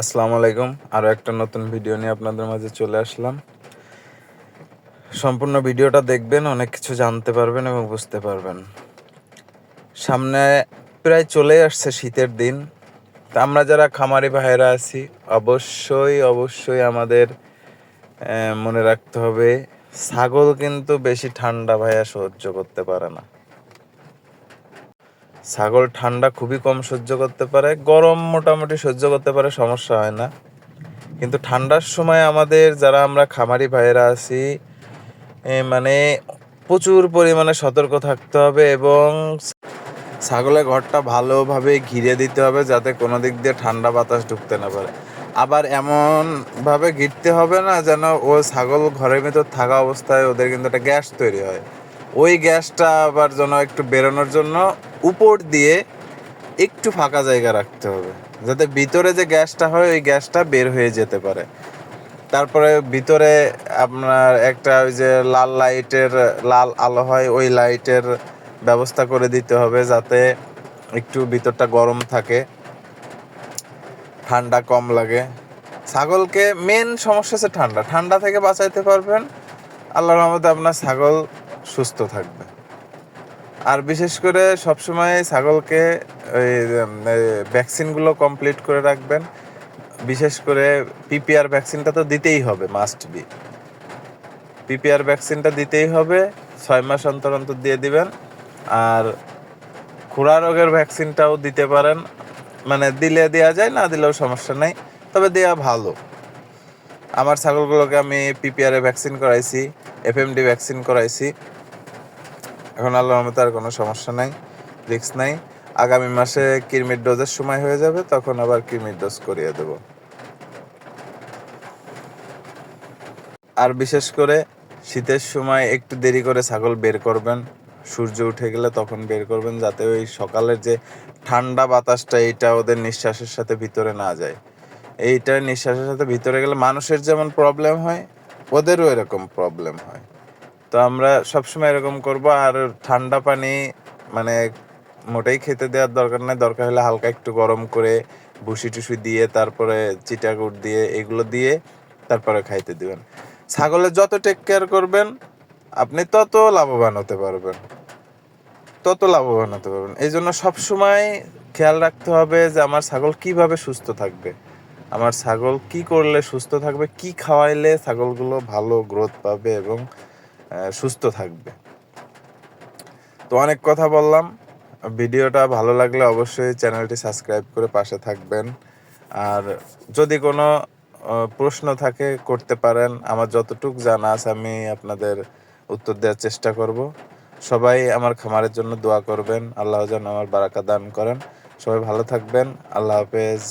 আসসালামু আলাইকুম। আরও একটা নতুন ভিডিও নিয়ে আপনাদের মাঝে চলে আসলাম। সম্পূর্ণ ভিডিওটা দেখবেন, অনেক কিছু জানতে পারবেন এবং বুঝতে পারবেন। সামনে প্রায় চলে আসছে শীতের দিন। তা আমরা যারা খামারি ভাইয়েরা আছি, অবশ্যই অবশ্যই আমাদের মনে রাখতে হবে, ছাগল কিন্তু বেশি ঠান্ডা ভাইয়া সহ্য করতে পারে না। ছাগল ঠান্ডা খুবই কম সহ্য করতে পারে, গরম মোটামুটি সহ্য করতে পারে, সমস্যা হয় না। কিন্তু ঠান্ডার সময় আমাদের যারা আমরা খামারি ভাইয়েরা আছি মানে প্রচুর পরিমাণে সতর্ক থাকতে হবে এবং ছাগলের ঘরটা ভালোভাবে ঘিরে দিতে হবে যাতে কোনো দিক দিয়ে ঠান্ডা বাতাস ঢুকতে না পারে। আবার এমনভাবে ঘিরতে হবে না যেন ও ছাগল ঘরের ভিতর থাকা অবস্থায় ওদের কিন্তু একটা গ্যাস তৈরি হয়। ওই গ্যাসটা আবার যেন একটু বেরোনোর জন্য উপর দিয়ে একটু ফাঁকা জায়গা রাখতে হবে। যাতে ভিতরে যে গ্যাসটা হয়, ওই গ্যাসটা বের হয়ে যেতে পারে। তারপরে ভিতরে আপনার একটা ওই যে লাল লাইটের, লাল আলো হয়, ওই লাইটের ব্যবস্থা করে দিতে হবে যাতে একটু ভিতরটা গরম থাকে। ঠান্ডা কম লাগে। ছাগলকে মেন সমস্যা হচ্ছে ঠান্ডা। ঠান্ডা থেকে বাঁচাইতে পারবেন। আল্লাহর রহমতে আপনার ছাগল সুস্থ থাকবে। আর বিশেষ করে সবসময় ছাগলকে ওই ভ্যাকসিনগুলো কমপ্লিট করে রাখবেন। বিশেষ করে পিপিআর ভ্যাকসিনটা তো দিতেই হবে মাস্ট বি পিপিআর ভ্যাকসিনটা দিতেই হবে, ছয় মাস অন্তর অন্তর দিয়ে দিবেন। আর খুরা রোগের ভ্যাকসিনটাও দিতে পারেন। মানে দিলে দেওয়া যায়, না দিলেও সমস্যা নেই। তবে দেওয়া ভালো। আমার ছাগলগুলোকে আমি পিপিআর ভ্যাকসিন করাইছি এফএমডি ভ্যাকসিন করাইছি। এখন আল্লাহর রহমতে আর কোনো সমস্যা নাই রিস্ক নাই। আগামী মাসে কিরমির ডোজের সময় হয়ে যাবে, তখন আবার কিরমির ডোজ করিয়ে দেব। আর বিশেষ করে শীতের সময় একটু দেরি করে ছাগল বের করবেন। সূর্য উঠে গেলে তখন বের করবেন, যাতে ওই সকালের যে ঠান্ডা বাতাসটা, এইটা ওদের নিঃশ্বাসের সাথে ভিতরে না যায়। এইটা নিঃশ্বাসের সাথে ভিতরে গেলে মানুষের যেমন প্রবলেম হয়, ওদেরও এরকম প্রবলেম হয়। তো আমরা সবসময় এরকম করব, আর ঠান্ডা পানি মানে মোটেই খেতে দেওয়ার দরকার নেই, দরকার হলে হালকা একটু গরম করে ভুসি টুসি দিয়ে, তারপরে চিটাগুড় দিয়ে, এগুলো দিয়ে তারপরে খাইতে দিবেন। ছাগলের যত টেক কেয়ার করবেন, আপনি তত লাভবান হতে পারবেন। তত লাভবান হতে পারবেন। এই জন্য সবসময় খেয়াল রাখতে হবে যে আমার ছাগল কীভাবে সুস্থ থাকবে। আমার ছাগল কি করলে সুস্থ থাকবে, কি খাওয়াইলে ছাগলগুলো ভালো গ্রোথ পাবে এবং সুস্থ থাকবে? তো অনেক কথা বললাম। ভিডিওটা ভালো লাগলে অবশ্যই চ্যানেলটি সাবস্ক্রাইব করে পাশে থাকবেন। আর যদি কোনো প্রশ্ন থাকে করতে পারেন, আমার যতটুক জানা আছে আমি আপনাদের উত্তর দেওয়ার চেষ্টা করব। সবাই আমার খামারের জন্য দোয়া করবেন। আল্লাহ যেন আমার বারাকা দান করেন। সবাই ভালো থাকবেন। আল্লাহ হাফেজ।